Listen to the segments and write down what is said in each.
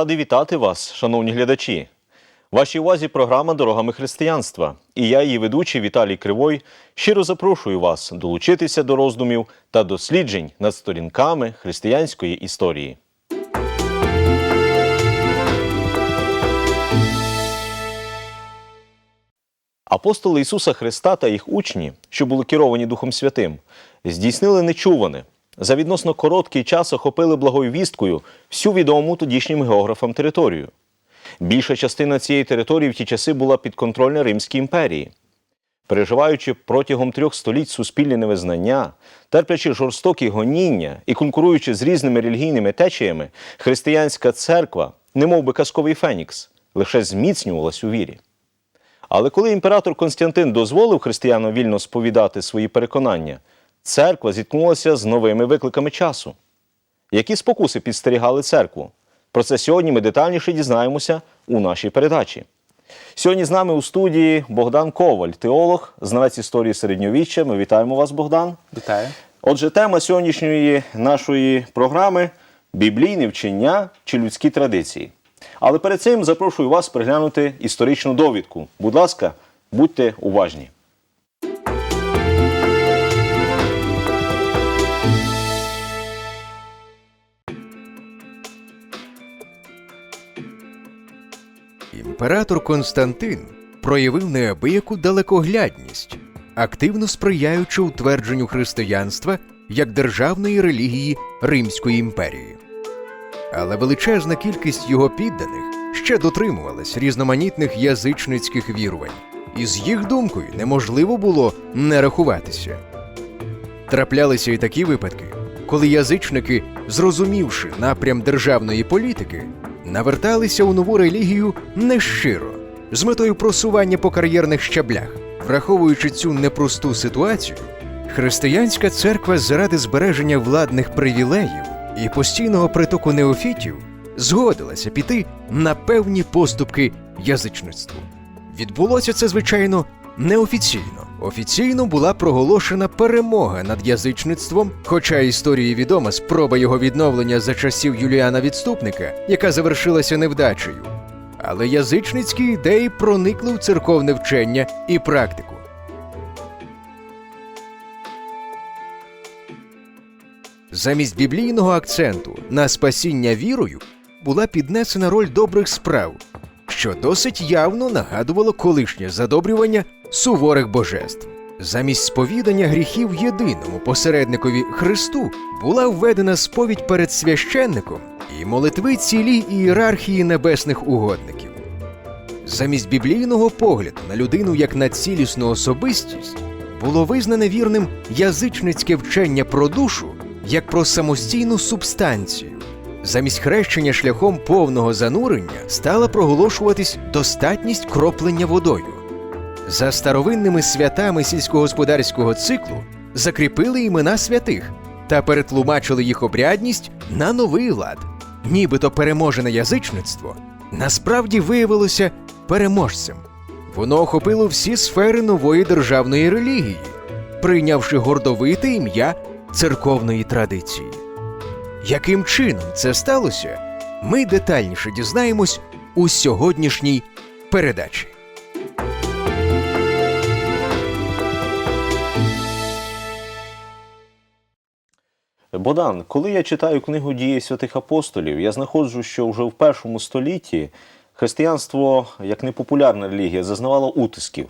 Радий вітати вас, шановні глядачі. Вашій увазі програма Дорогами християнства. І я, її ведучий Віталій Кривой, щиро запрошую вас долучитися до роздумів та досліджень над сторінками християнської історії. Апостоли Ісуса Христа та їх учні, що були керовані Духом Святим, здійснили нечуване. За відносно короткий час охопили благою вісткою всю відому тодішнім географам територію. Більша частина цієї території в ті часи була підконтрольна Римській імперії. Переживаючи протягом трьох століть суспільне невизнання, терплячи жорстокі гоніння і конкуруючи з різними релігійними течіями, християнська церква, немов би казковий фенікс, лише зміцнювалась у вірі. Але коли імператор Константин дозволив християнам вільно сповідати свої переконання, церква зіткнулася з новими викликами часу. Які спокуси підстерігали церкву? Про це сьогодні ми детальніше дізнаємося у нашій передачі. Сьогодні з нами у студії Богдан Коваль, теолог, знавець історії середньовіччя. Ми вітаємо вас, Богдан. Вітаю. Отже, тема сьогоднішньої нашої програми біблійне вчення чи людські традиції. Але перед цим запрошую вас переглянути історичну довідку. Будь ласка, будьте уважні. Імператор Константин проявив неабияку далекоглядність, активно сприяючи утвердженню християнства як державної релігії Римської імперії. Але величезна кількість його підданих ще дотримувалась різноманітних язичницьких вірувань, і з їх думкою неможливо було не рахуватися. Траплялися і такі випадки, коли язичники, зрозумівши напрям державної політики, наверталися у нову релігію нещиро, з метою просування по кар'єрних щаблях. Враховуючи цю непросту ситуацію, християнська церква заради збереження владних привілеїв і постійного притоку неофітів згодилася піти на певні поступки язичництву. Відбулося це, звичайно, неофіційно. Офіційно була проголошена перемога над язичництвом, хоча історії відома спроба його відновлення за часів Юліана Відступника, яка завершилася невдачею. Але язичницькі ідеї проникли в церковне вчення і практику. Замість біблійного акценту на спасіння вірою була піднесена роль добрих справ, що досить явно нагадувало колишнє задобрювання суворих божеств. Замість сповідання гріхів єдиному посередникові Христу була введена сповідь перед священником і молитви цілій ієрархії небесних угодників. Замість біблійного погляду на людину як на цілісну особистість було визнане вірним язичницьке вчення про душу як про самостійну субстанцію. Замість хрещення шляхом повного занурення стала проголошуватись достатність кроплення водою. За старовинними святами сільськогосподарського циклу закріпили імена святих та перетлумачили їх обрядність на новий лад. Нібито переможене язичництво насправді виявилося переможцем. Воно охопило всі сфери нової державної релігії, прийнявши гордовите ім'я церковної традиції. Яким чином це сталося, ми детальніше дізнаємось у сьогоднішній передачі. Богдан, коли я читаю книгу дії святих апостолів, я знаходжу, що вже в першому столітті християнство, як непопулярна релігія, зазнавало утисків.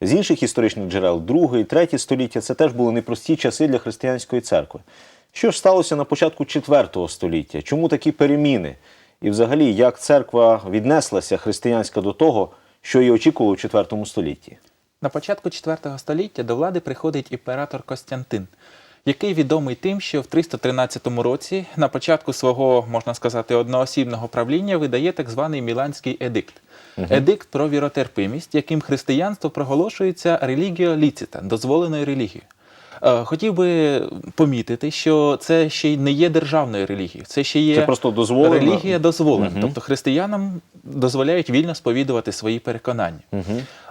З інших історичних джерел, друге і третє століття це теж були непрості часи для християнської церкви. Що ж сталося на початку IV століття? Чому такі переміни? І взагалі, як церква віднеслася християнська до того, що її очікувало у IV столітті? На початку IV століття до влади приходить імператор Костянтин, який відомий тим, що в 313 році, на початку свого, можна сказати, одноосібного правління, видає так званий Міланський едикт. Едикт про віротерпимість, яким християнство проголошується релігіо ліціта, дозволеною релігією. Е, Хотів би помітити, що це ще й не є державною релігією, це ще є Це просто дозволено? релігія дозволена. Мгм. Тобто християнам дозволяють вільно сповідувати свої переконання.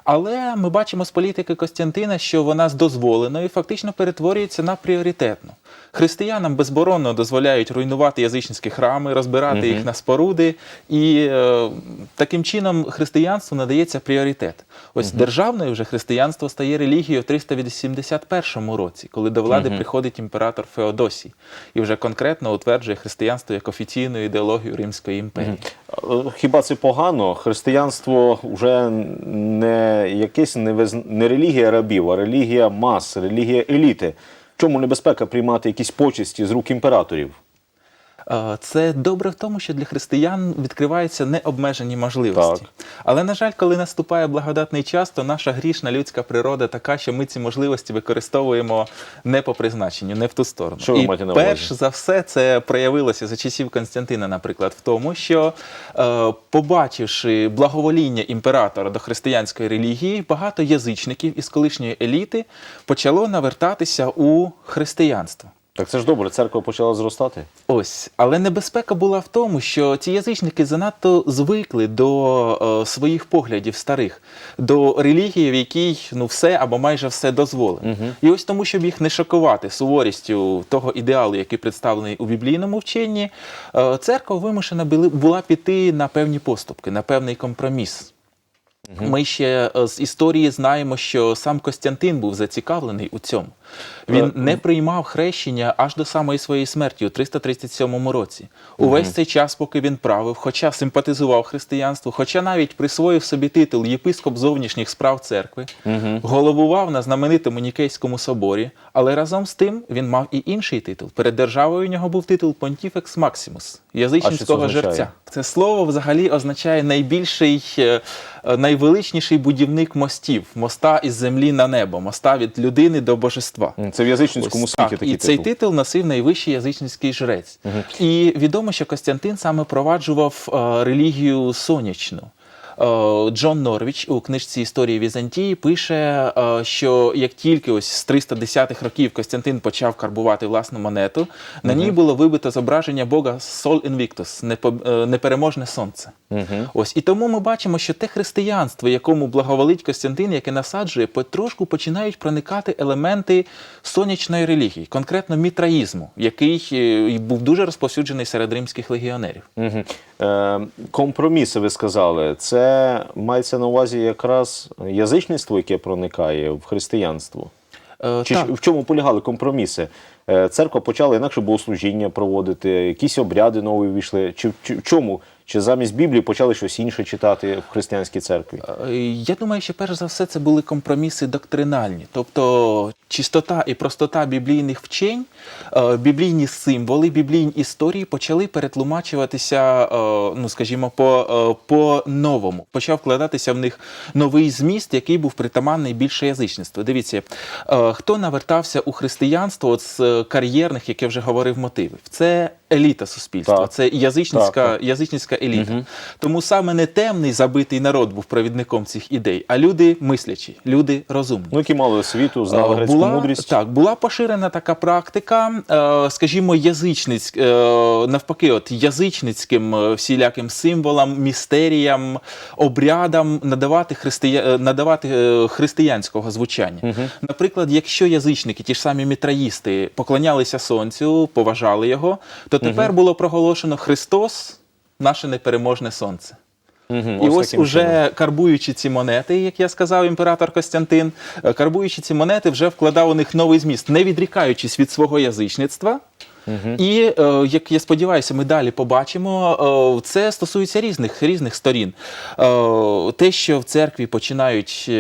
Але ми бачимо з політики Костянтина, що вона з дозволеної фактично перетворюється на пріоритетну. Християнам безборонно дозволяють руйнувати язичницькі храми, розбирати їх на споруди, і е, таким чином християнству надається пріоритет. Ось державною вже християнство стає релігією в 381 році, коли до влади приходить імператор Феодосій і вже конкретно утверджує християнство як офіційну ідеологію Римської імперії. Е, Хіба це погано? Християнство вже не не, виз... не релігія рабів, а релігія мас, релігія еліти. В чому небезпека приймати якісь почесті з рук імператорів? Це добре в тому, що для християн відкриваються необмежені можливості. Так. Але, на жаль, коли наступає благодатний час, то наша грішна людська природа така, що ми ці можливості використовуємо не по призначенню, не в ту сторону. Що ви І маєте на увазі? перш за все це проявилося за часів Константина, наприклад, в тому, що е, побачивши благовоління імператора до християнської релігії, багато язичників із колишньої еліти почало навертатися у християнство. Так це ж добре, церква почала зростати. Ось, але небезпека була в тому, що ці язичники занадто звикли до е, своїх поглядів старих, до релігії, в якій ну все або майже все дозволено. І ось тому, щоб їх не шокувати суворістю того ідеалу, який представлений у біблійному вченні, е, церква вимушена була піти на певні поступки, на певний компроміс. Ми ще е, з історії знаємо, що сам Костянтин був зацікавлений у цьому. Він не приймав хрещення аж до самої своєї смерті у 337 році. Увесь цей час, поки він правив, хоча симпатизував християнству, хоча навіть присвоїв собі титул єпископ зовнішніх справ церкви, головував на знаменитому Нікейському соборі, але разом з тим він мав і інший титул. Перед державою у нього був титул Понтіфекс Максимус, язичницького жерця. Це слово взагалі означає найбільший, е, е, найвеличніший будівник мостів, моста із землі на небо, моста від людини до божества. Це в язичницькому світі так. такий І цей титул. титул носив найвищий язичницький жрець. І відомо, що Костянтин саме проваджував е, релігію сонячну. Е, Джон Норвіч у книжці Історії Візантії пише, е, що як тільки ось з 310-х років Костянтин почав карбувати власну монету, на ній було вибито зображення Бога Сол Invictus, непо- е, непереможне сонце. Ось і тому ми бачимо, що те християнство, якому благоволить Костянтин, яке насаджує, потрошку починають проникати елементи сонячної релігії, конкретно мітраїзму, який був дуже розповсюджений серед римських легіонерів. Компроміси, ви сказали, це мається на увазі якраз язичництво, яке проникає в християнство. Е, Чи так. в чому полягали компроміси? Е, Церква почала інакше богослужіння проводити, якісь обряди нові війшли. Чи, в чому? Чи замість Біблії почали щось інше читати в християнській церкві? Е, Я думаю, що перш за все це були компроміси доктринальні, тобто чистота і простота біблійних вчень, е, біблійні символи, біблійні історії почали перетлумачуватися, ну скажімо, по, по новому. Почав вкладатися в них новий зміст, який був притаманний більше язичництву. Дивіться, хто навертався у християнство от з кар'єрних, як я вже говорив, мотивів. Це еліта суспільства, Так. це язичницька, Так, так. язичницька еліта. Тому саме не темний забитий народ був провідником цих ідей, а люди мислячі, люди розумні. Ну, які мали освіту, знали Е, грецьку була, мудрість. Так, була поширена така практика, е, скажімо, язичниць, е, навпаки, от язичницьким всіляким символам, містеріям, обрядам надавати, христия... е, надавати християнського звучання. Наприклад, якщо язичники, ті ж самі мітраїсти, поклонялися сонцю, поважали його, то тепер було проголошено Христос, наше непереможне сонце. Мгм, І ось таким уже чином. карбуючи ці монети, як я сказав імператор Костянтин, е, карбуючи ці монети, вже вкладав у них новий зміст, не відрікаючись від свого язичництва. І е, як я сподіваюся, ми далі побачимо. е, Це стосується різних різних сторін. Те, що в церкві починають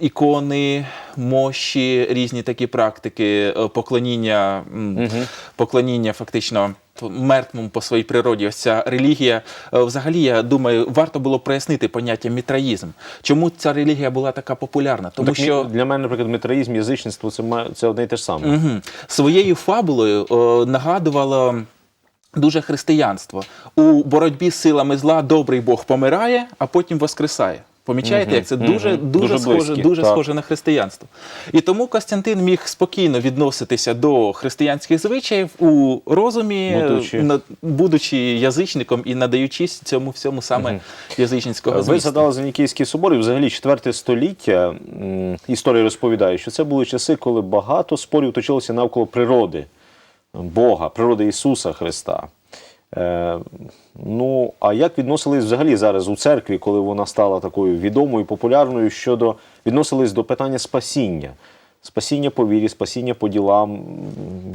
ікони, мощі, різні такі практики, е, поклоніння, м, поклоніння фактично мертвому по своїй природі. Ось ця релігія. Е, Взагалі, я думаю, варто було прояснити поняття мітраїзм. Чому ця релігія була така популярна? Тому Так, що для мене, наприклад, мітраїзм, язичництво це, це одне і те ж саме. Мгм. Своєю фабулою е, нагадувало дуже християнство. У боротьбі з силами зла добрий Бог помирає, а потім воскресає. Помічаєте, як це дуже, дуже, Дуже схоже, близькі, дуже так. схоже на християнство. І тому Костянтин міг спокійно відноситися до християнських звичаїв у розумі, Будучи- на- будучи язичником і надаючись цьому всьому саме язичницького Ви змісту. згадали за Нікійський собор, і взагалі четверте століття м, історія розповідає, що це були часи, коли багато спорів точилося навколо природи Бога, природи Ісуса Христа. Е, ну, а як відносились взагалі зараз у церкві, коли вона стала такою відомою, популярною, щодо відносились до питання спасіння? Спасіння по вірі, спасіння по ділам.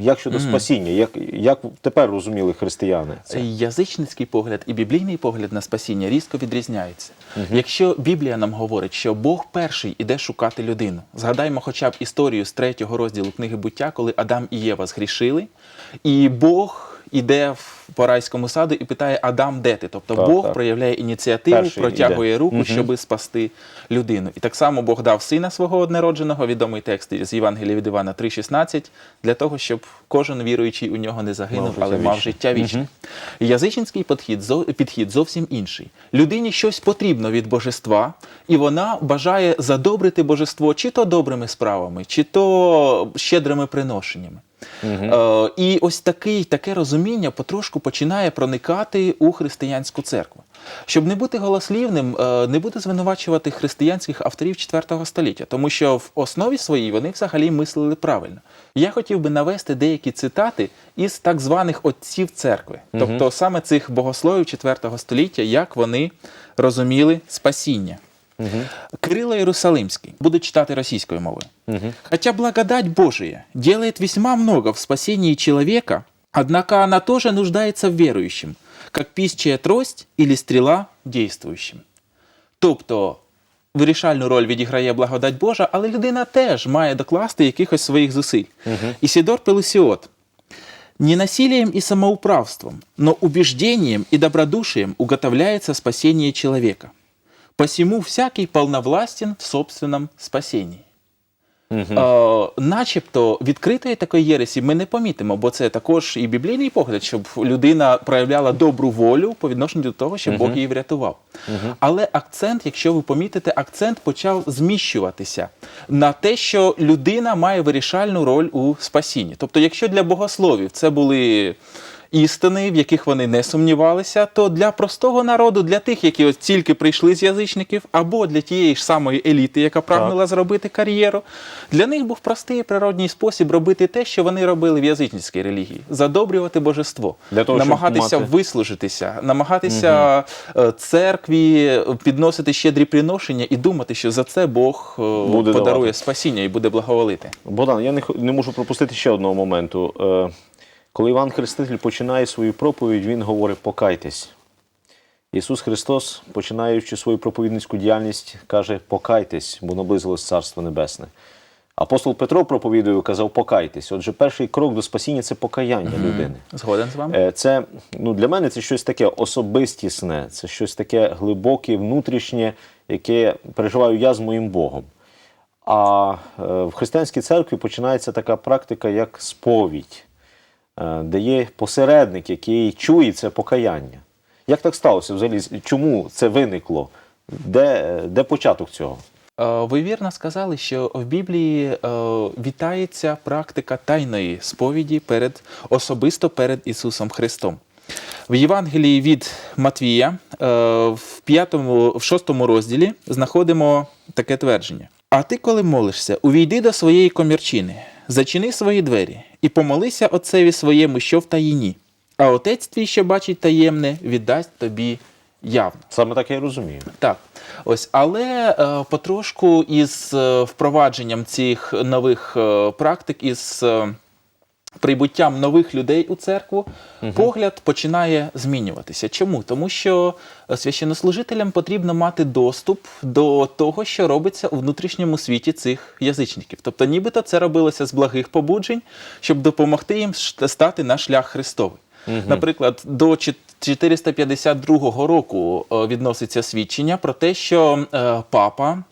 Як щодо спасіння? Як, як тепер розуміли християни? Це? Язичницький погляд і біблійний погляд на спасіння різко відрізняються. Якщо Біблія нам говорить, що Бог перший іде шукати людину, згадаймо хоча б історію з третього розділу книги буття, коли Адам і Єва згрішили, і Бог іде в по райському саду і питає Адам, де ти? Тобто Так, Бог так. проявляє ініціативу, Перший протягує іде. руку, Мгм. щоби спасти людину. І так само Бог дав сина свого однеродженого, відомий текст з Євангелія від Івана 3,16, для того, щоб кожен віруючий у нього не загинув, Мав але мав життя вічне. Язичницький підхід, підхід зовсім інший. Людині щось потрібно від божества, і вона бажає задобрити божество чи то добрими справами, чи то щедрими приношеннями. Е, і ось такий, таке розуміння потрошку починає проникати у християнську церкву. Щоб не бути голослівним, е, не буду звинувачувати християнських авторів IV століття, тому що в основі своїй вони взагалі мислили правильно. Я хотів би навести деякі цитати із так званих отців церкви, тобто саме цих богословів IV століття, як вони розуміли спасіння. Кирило Иерусалимский. Буду читать російською мовою. Хотя благодать Божия делает весьма много в спасении человека, однако она тоже нуждается в верующем, как пищая трость или стріла действующим. Тобто вирішальну роль відіграє благодать Божа, але людина теж має докласти якихось своїх зусиль. Ісідор Пелусіот. Не насилием и самоуправством, но убеждением и добродушием уготовляется спасение человека. Посему всякий полновластен в собственном Е, начебто відкритої такої єресі ми не помітимо, бо це також і біблійний погляд, щоб людина проявляла добру волю по відношенню до того, щоб Бог її врятував. Але акцент, якщо ви помітите, акцент почав зміщуватися на те, що людина має вирішальну роль у спасінні. Тобто, якщо для богословів це були істини, в яких вони не сумнівалися, то для простого народу, для тих, які от тільки прийшли з язичників, або для тієї ж самої еліти, яка прагнула зробити кар'єру, для них був простий і природній спосіб робити те, що вони робили в язичницькій релігії задобрювати божество, Для того, щоб намагатися мати- вислужитися, намагатися е, церкві підносити щедрі приношення і думати, що за це Бог е, Буде подарує давати. спасіння і буде благоволити. Богдан, я не, не можу пропустити ще одного моменту. Коли Іван Хреститель починає свою проповідь, він говорить покайтесь. Ісус Христос, починаючи свою проповідницьку діяльність, каже покайтесь, бо наблизилось Царство Небесне. Апостол Петро проповідує, казав покайтесь. Отже, перший крок до спасіння це покаяння людини. Згоден з вами? Е, Це ну, для мене це щось таке особистісне, це щось таке глибоке, внутрішнє, яке переживаю я з моїм Богом. А е, в християнській церкві починається така практика, як сповідь, де є посередник, який чує це покаяння. Як так сталося взагалі? Чому це виникло? Де, де початок цього? Е, Ви вірно сказали, що в Біблії е, вітається практика тайної сповіді перед особисто перед Ісусом Христом. В Євангелії від Матвія е, в п'ятому, в шостому розділі знаходимо таке твердження: А ти, коли молишся, увійди до своєї комірчини, зачини свої двері і помолися отцеві своєму, що в таїні, а отець твій, що бачить таємне, віддасть тобі явно. Саме так я і розумію. Так, ось, але е, потрошку із е, впровадженням цих нових е, практик, із е, прибуттям нових людей у церкву, погляд починає змінюватися. Чому? Тому що е, священнослужителям потрібно мати доступ до того, що робиться у внутрішньому світі цих язичників. Тобто, нібито це робилося з благих побуджень, щоб допомогти їм стати на шлях Христовий. Наприклад, до чет- 452 року е, відноситься свідчення про те, що е, папа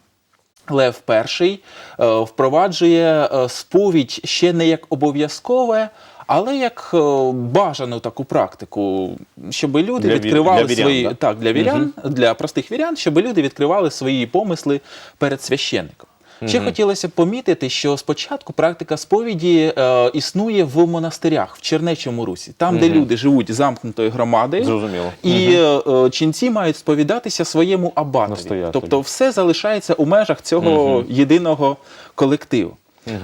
Лев І е, впроваджує е, сповідь ще не як обов'язкове, але як е, бажану таку практику, щоб люди Для відкривали для вірян, свої да? так для вірян, для простих вірян, щоб люди відкривали свої помисли перед священником. Ще хотілося б помітити, що спочатку практика сповіді е, існує в монастирях в Чернечому Русі, там, де люди живуть замкнутою громадою, Зрозуміло. і е, е, ченці мають сповідатися своєму абатові. Настоятелю. Тобто все залишається у межах цього єдиного колективу.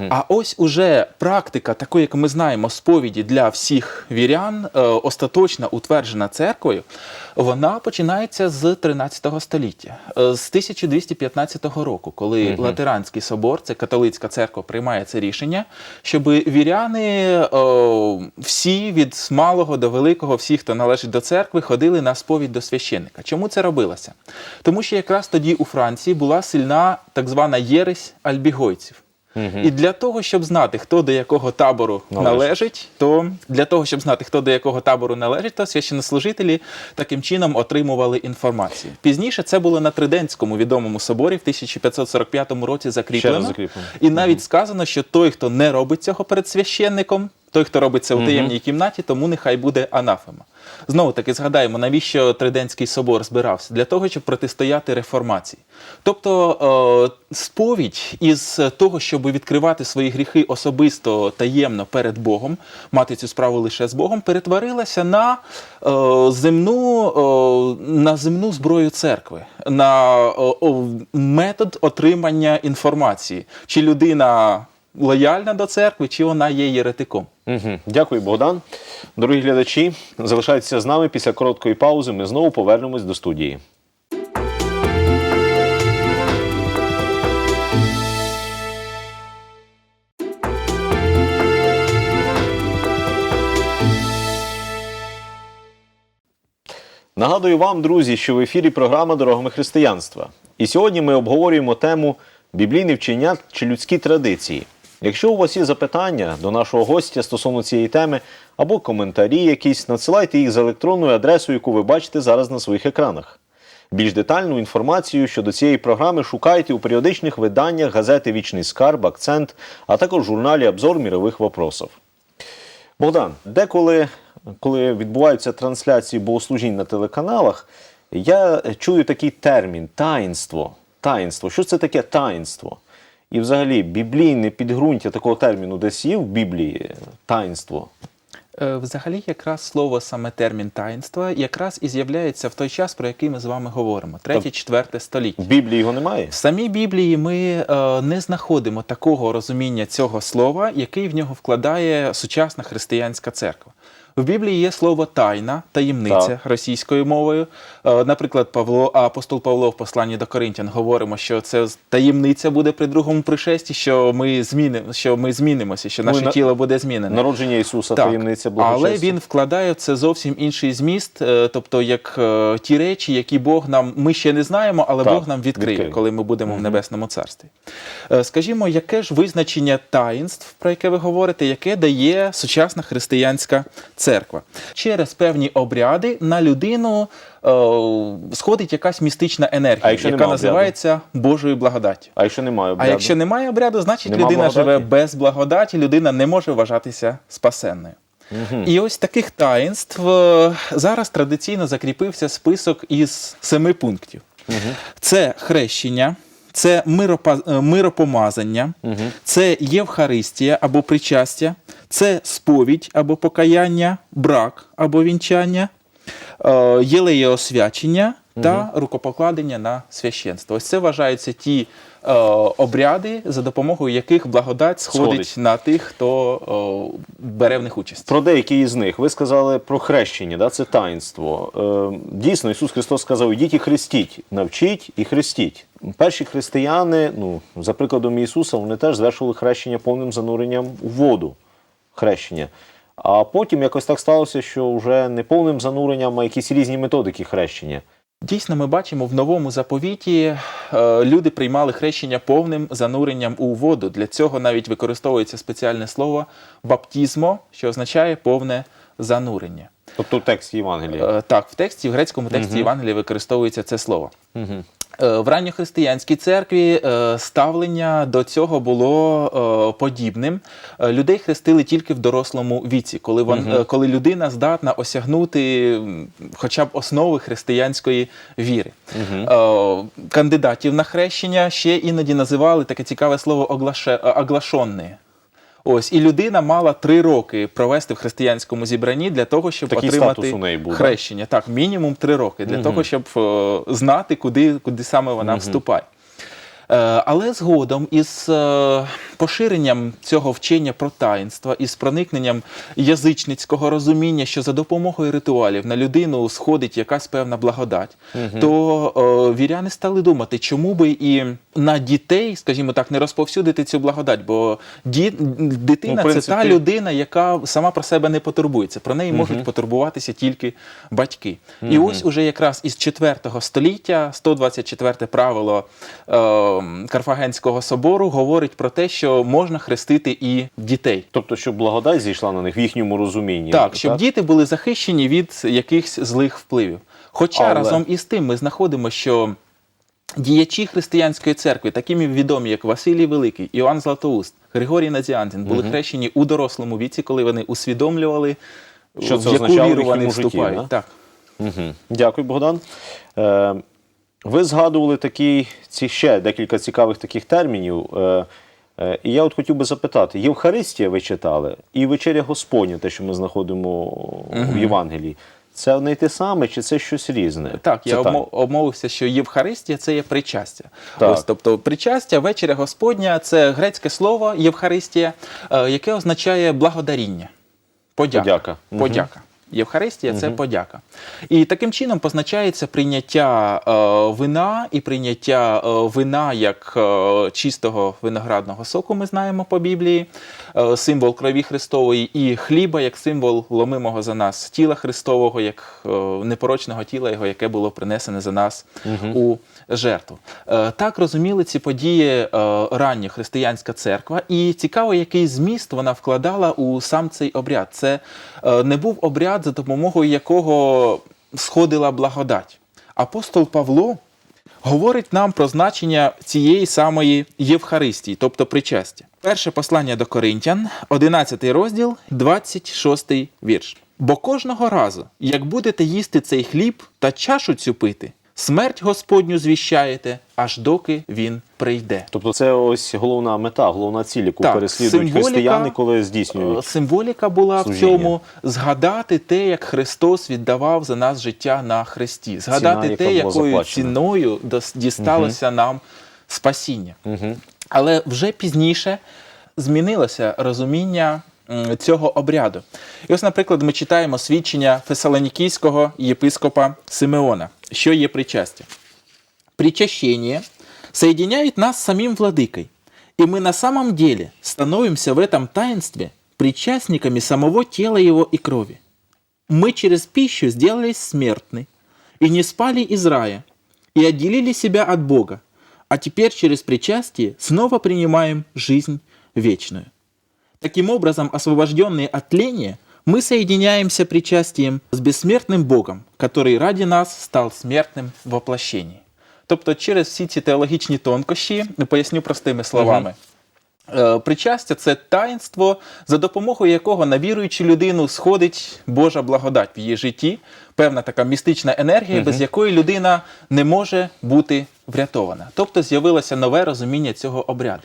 А ось уже практика, такої, як ми знаємо, сповіді для всіх вірян, е, остаточно утверджена церквою, вона починається з 13 століття, е, з 1215 року, коли Латеранський собор, це католицька церква, приймає це рішення, щоб віряни е, всі від малого до великого, всі, хто належить до церкви, ходили на сповідь до священника. Чому це робилося? Тому що якраз тоді у Франції була сильна так звана єресь альбігойців. І для того, щоб знати, хто до якого табору Належить. належить, то для того, щоб знати, хто до якого табору належить, то священнослужителі таким чином отримували інформацію. Пізніше це було на Триденському відомому соборі в 1545 році закріплено. закріплено. І навіть сказано, що той, хто не робить цього перед священником, той, хто робить це у таємній кімнаті, тому нехай буде анафема. Знову таки згадаємо, навіщо Триденський собор збирався? Для того, щоб протистояти реформації. Тобто е, сповідь із того, щоб відкривати свої гріхи особисто таємно перед Богом, мати цю справу лише з Богом, перетворилася на е, земну, е, на земну зброю церкви, на метод отримання інформації. Чи людина лояльна до церкви, чи вона є єретиком. Угу. Дякую, Богдан. Дорогі глядачі, залишайтеся з нами після короткої паузи. Ми знову повернемось до студії. Нагадую вам, друзі, що в ефірі програма Дорогами християнства. І сьогодні ми обговорюємо тему біблійне вчення чи людські традиції. Якщо у вас є запитання до нашого гостя стосовно цієї теми або коментарі якісь, надсилайте їх за електронною адресою, яку ви бачите зараз на своїх екранах. Більш детальну інформацію щодо цієї програми шукайте у періодичних виданнях газети Вічний скарб, акцент, а також журналі Обзор мірових вопросов. Богдан, деколи, коли відбуваються трансляції богослужінь на телеканалах, я чую такий термін таїнство. Таїнство. Що це таке таїнство? І взагалі біблійне підґрунтя такого терміну десь є в Біблії таїнство. Е, Взагалі, якраз слово саме термін таїнства якраз і з'являється в той час, про який ми з вами говоримо, третє-четверте століття. В Біблії його немає? В самій Біблії ми е, не знаходимо такого розуміння цього слова, який в нього вкладає сучасна християнська церква. В Біблії є слово тайна, таємниця Так. російською мовою. Е, наприклад, Павло, апостол Павло в посланні до Коринтян говоримо, що це таємниця буде при другому пришесті, що ми змінимо, що ми змінимося, що наше на- тіло буде змінене. Народження Ісуса, таємниця але він вкладає в це зовсім інший зміст, е, тобто як е, ті речі, які Бог нам ми ще не знаємо, але Так, Бог нам відкриє, відкриє. коли ми будемо в небесному царстві. Скажімо, яке ж визначення таїнств, про яке ви говорите, яке дає сучасна християнська церква? Через певні обряди на людину е, сходить якась містична енергія, яка нема називається Божою благодаттю. А якщо немає обряду? А якщо немає обряду, значить Нема людина благодаті? живе без благодаті, людина не може вважатися спасенною. І ось таких таїнств е, зараз традиційно закріпився список із семи пунктів: це хрещення, це е, миропомазання, це Євхаристія або причастя, це сповідь або покаяння, брак або вінчання, е, єлеєосвячення та рукопокладення на священство. Ось це вважаються ті е, обряди, за допомогою яких благодать сходить, Сходить. на тих, хто е, бере в них участь. Про деякі із них. Ви сказали про хрещення, да? це таїнство. Е, дійсно, Ісус Христос сказав: ідіть і хрестіть, навчіть і хрестіть. Перші християни, ну, за прикладом Ісуса, вони теж звершували хрещення повним зануренням у воду. Хрещення. А потім якось так сталося, що вже не повним зануренням, а якісь різні методики хрещення. Дійсно, ми бачимо в новому заповіті е, люди приймали хрещення повним зануренням у воду. Для цього навіть використовується спеціальне слово баптізмо, що означає повне занурення. Тобто в тексті Євангелія. Е, Так, в тексті, в грецькому тексті Євангелія використовується це слово. Е, В ранньохристиянській церкві е, ставлення до цього було подібним. Людей хрестили тільки в дорослому віці, коли, вон, е, коли людина здатна осягнути хоча б основи християнської віри. Е, Кандидатів на хрещення ще іноді називали таке цікаве слово оглашонне. Ось, і людина мала три роки провести в християнському зібранні для того, щоб Такий отримати у неї був, хрещення. Так, мінімум три роки для того, щоб е, знати, куди, куди саме вона вступає. Е, Але згодом із е, поширенням цього вчення про таїнства, із проникненням язичницького розуміння, що за допомогою ритуалів на людину сходить якась певна благодать, то е, віряни стали думати, чому би і на дітей, скажімо так, не розповсюдити цю благодать, бо ді, дитина Ну, в це та людина, яка сама про себе не потурбується. Про неї можуть потурбуватися тільки батьки. І ось уже якраз із 4 століття 124 правило е, Карфагенського собору говорить про те, що можна хрестити і дітей. Тобто, щоб благодать зійшла на них в їхньому розумінні. Так, щоб діти були захищені від якихось злих впливів. Хоча Але- разом із тим ми знаходимо, що діячі християнської церкви, такими відомі, як Василій Великий, Іоанн Златоуст, Григорій Назіантин, були хрещені у дорослому віці, коли вони усвідомлювали, Що це в яку віру вони житті, вступають. да? Так. Угу. Дякую, Богдан. Е, ви згадували такі, ці ще декілька цікавих таких термінів. Е, і я от хотів би запитати: Євхаристія ви читали, і вечеря Господня, те, що ми знаходимо в Євангелії. Це не те саме, чи це щось різне? Так, це я обмо- обмовився, що Євхаристія це є причастя. Так. Ось, тобто, причастя, вечеря Господня це грецьке слово Євхаристія, е, яке означає благодаріння. Подяка. Подяка. Подяка. Євхаристія це подяка. І таким чином позначається прийняття е, вина і прийняття е, вина як е, чистого виноградного соку, ми знаємо по Біблії, е, символ крові Христової, і хліба як символ ломимого за нас тіла Христового, як е, непорочного тіла Його, яке було принесене за нас у жертву. Е, так розуміли ці події е, рання християнська церква, і цікаво, який зміст вона вкладала у сам цей обряд. Це е, не був обряд, за допомогою якого сходила благодать. Апостол Павло говорить нам про значення цієї самої Євхаристії, тобто причастя. Перше послання до Коринтян, 11 розділ, 26 вірш. Бо кожного разу, як будете їсти цей хліб та чашу цю пити, смерть Господню звіщаєте, аж доки він прийде. Тобто це ось головна мета, головна ціль, яку Так, переслідують християни, коли Е, здійснюють. Символіка була служіння. в цьому згадати те, як Христос віддавав за нас життя на хресті, згадати яка те, якою заплачена. ціною дісталося нам спасіння. Але вже пізніше змінилося розуміння цього обряду. І ось, наприклад, ми читаємо свідчення фесалонікійського єпископа Симеона, що є причастя. Причащение соединяет нас с самим владыкой, и мы на самом деле становимся в этом таинстве причастниками самого тела его и крови. Мы через пищу сделались смертны, и не спали из рая, и отделили себя от Бога, а теперь через причастие снова принимаем жизнь вечную. Таким образом, освобожденные от тления, мы соединяемся причастием с бессмертным Богом, который ради нас стал смертним в воплощении. Тобто, через всі ці теологічні тонкощі, поясню простими словами. Е, Причастя це таїнство, за допомогою якого на віруючу людину сходить Божа благодать в її житті, певна така містична енергія, без якої людина не може бути врятована. Тобто з'явилося нове розуміння цього обряду.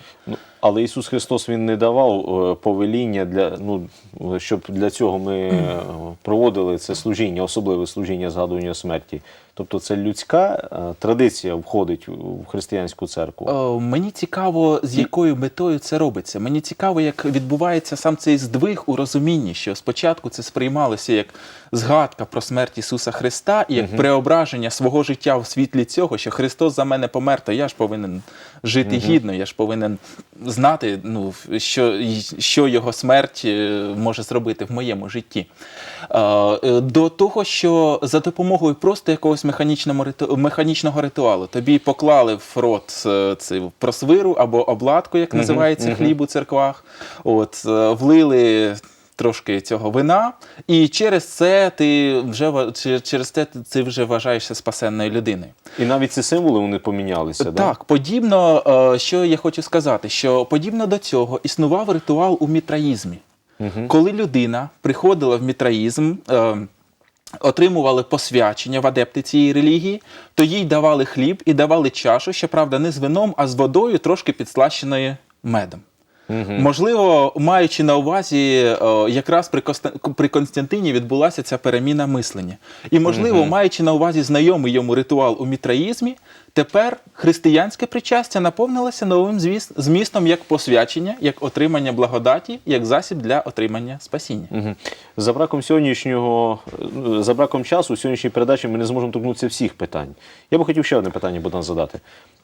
але Ісус Христос Він не давав е, повеління для ну щоб для цього ми е, проводили це служіння, особливе служіння згадування смерті. Тобто це людська е, традиція входить в християнську церкву. Е, Мені цікаво, з якою метою це робиться. Мені цікаво, як відбувається сам цей здвиг у розумінні, що спочатку це сприймалося як згадка про смерть Ісуса Христа і як преображення свого життя в світлі цього, що Христос за мене помер, то я ж повинен жити гідно, я ж повинен знати, ну, що, що його смерть е, може зробити в моєму житті. До того, що за допомогою просто якогось механічного, риту- механічного ритуалу тобі поклали в рот е, цю просвиру або обладку, як називається хліб у церквах, от, е, влили трошки цього вина, і через це ти вже через це ти вже вважаєшся спасенною людиною. І навіть ці символи вони помінялися. да? Так, подібно, е, що я хочу сказати, що подібно до цього існував ритуал у мітраїзмі. Коли людина приходила в мітраїзм, е, отримували посвячення в адепти цієї релігії, то їй давали хліб і давали чашу, щоправда, не з вином, а з водою, трошки підслащеною медом. Можливо, маючи на увазі, якраз при, Коста- при Константині відбулася ця переміна мислення. І, можливо, маючи на увазі знайомий йому ритуал у мітраїзмі, тепер християнське причастя наповнилося новим змістом як посвячення, як отримання благодаті, як засіб для отримання спасіння. Мгм. За браком сьогоднішнього, е, за браком часу, в сьогоднішній передачі ми не зможемо торкнутися всіх питань. Я би хотів ще одне питання, Богдан, задати.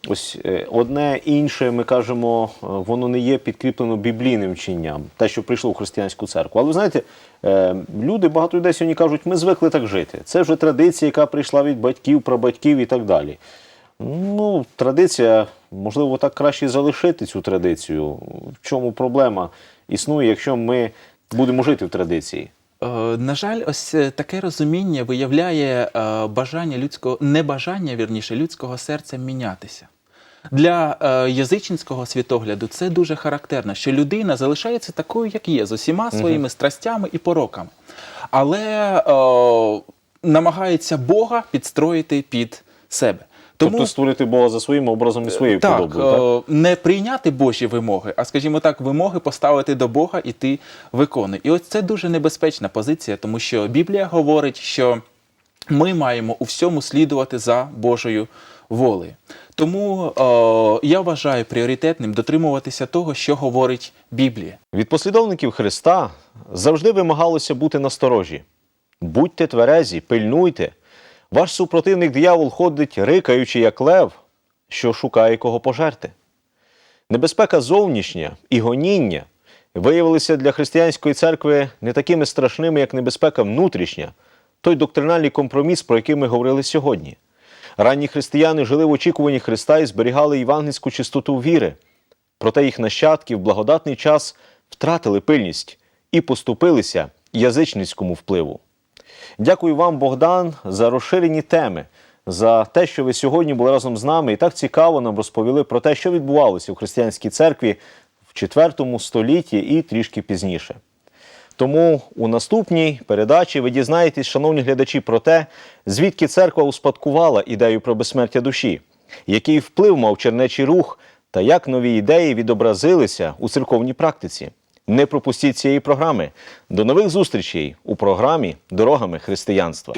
Ось е, одне інше, ми кажемо, е, воно не є підкріплено біблійним вченням, те, що прийшло в християнську церкву. Але ви знаєте, люди, багато людей сьогодні кажуть, ми звикли так жити. Це вже традиція, яка прийшла від батьків, прабатьків і так далі. Ну, традиція, можливо, так краще залишити цю традицію. В чому проблема існує, якщо ми будемо жити в традиції? Е, На жаль, ось е, таке розуміння виявляє е, бажання людського, небажання, вірніше, людського серця мінятися. Для е, язичницького світогляду це дуже характерно, що людина залишається такою, як є, з усіма своїми страстями і пороками. Але е, намагається Бога підстроїти під себе. Тобто створити Бога за своїм образом і своєю так, подобою. Так? е, не прийняти Божі вимоги, а скажімо так, вимоги поставити до Бога і ти виконуй. І ось це дуже небезпечна позиція, тому що Біблія говорить, що ми маємо у всьому слідувати за Божою волею. Тому е, я вважаю пріоритетним дотримуватися того, що говорить Біблія. Від послідовників Христа завжди вимагалося бути насторожі. Будьте тверезі, пильнуйте. Ваш супротивник диявол ходить, рикаючи, як лев, що шукає кого пожерти. Небезпека зовнішня і гоніння виявилися для християнської церкви не такими страшними, як небезпека внутрішня, той доктринальний компроміс, про який ми говорили сьогодні. Ранні християни жили в очікуванні Христа і зберігали євангельську чистоту віри. Проте їх нащадки в благодатний час втратили пильність і поступилися язичницькому впливу. Дякую вам, Богдан, за розширені теми, за те, що ви сьогодні були разом з нами і так цікаво нам розповіли про те, що відбувалося в християнській церкві в IV столітті і трішки пізніше. Тому у наступній передачі ви дізнаєтесь, шановні глядачі, про те, звідки церква успадкувала ідею про безсмертя душі, який вплив мав чернечий рух та як нові ідеї відобразилися у церковній практиці. Не пропустіть цієї програми. До нових зустрічей у програмі Дорогами християнства.